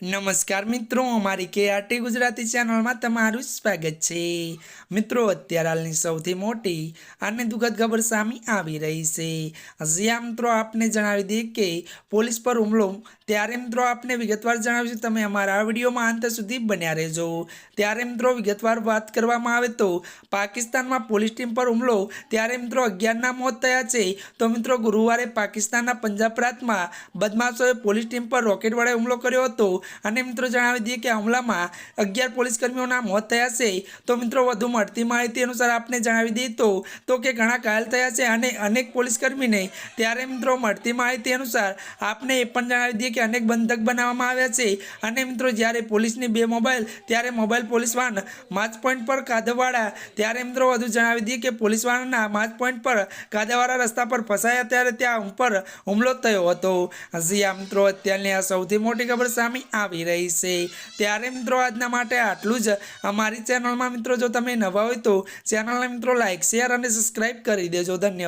નમસ્કાર મિત્રો, અમારી કે આરટી ગુજરાતી ચેનલમાં તમારું સ્વાગત છે. મિત્રો, અત્યારે હાલની સૌથી મોટી અને દુઃખદ ખબર સામે આવી રહી છે. જ્યાં મિત્રો, આપને જણાવી દઈએ કે પોલીસ પર હુમલો ત્યારે, મિત્રો, આપને વિગતવાર જણાવીશું, તમે અમારા વિડીયોમાં અંત સુધી બન્યા રહેજો. ત્યારે, મિત્રો, વિગતવાર વાત કરવામાં આવે તો પાકિસ્તાનમાં પોલીસ ટીમ પર હુમલો ત્યારે, મિત્રો, અગિયારના મોત થયા છે. તો, મિત્રો, ગુરુવારે પાકિસ્તાનના પંજાબ પ્રાંતમાં બદમાશોએ પોલીસ ટીમ પર રોકેટ વડે હુમલો કર્યો હતો. અને મિત્રો જણાવી દઈએ કે હુમલામાં અગિયાર પોલીસકર્મીઓના મોત થયા છે. તો મિત્રો વધુ મળતી માહિતી અનુસાર આપને જણાવી દઈએ તો તો કે ઘણા ઘાયલ થયા છે અને અનેક પોલીસ કર્મીને ત્યારે મિત્રો મળતી માહિતી અનુસાર આપને એ પણ જણાવી દઈએ કે અનેક બંધક બનાવવામાં આવ્યા છે. અને મિત્રો જ્યારે પોલીસની બે મોબાઈલ, ત્યારે mobile police van march point પર કાદવાડા ત્યારે મિત્રો વધુ જણાવી દઈએ કે પોલીસ વાનના માર્ચ પોઈન્ટ પર કાદાવાળા રસ્તા પર ફસાયા ત્યારે ત્યાં ઉપર હુમલો થયો હતો. હજી આ મિત્રો, અત્યારની આ સૌથી મોટી ખબર સામે આવી રહી છે. ત્યારે મિત્રો આજના માટે આટલું જ. અમારી ચેનલમાં મિત્રો જો તમે નવા હોય તો ચેનલને મિત્રો લાઈક શેર અને સબસ્ક્રાઈબ કરી દેજો. ધન્યવાદ.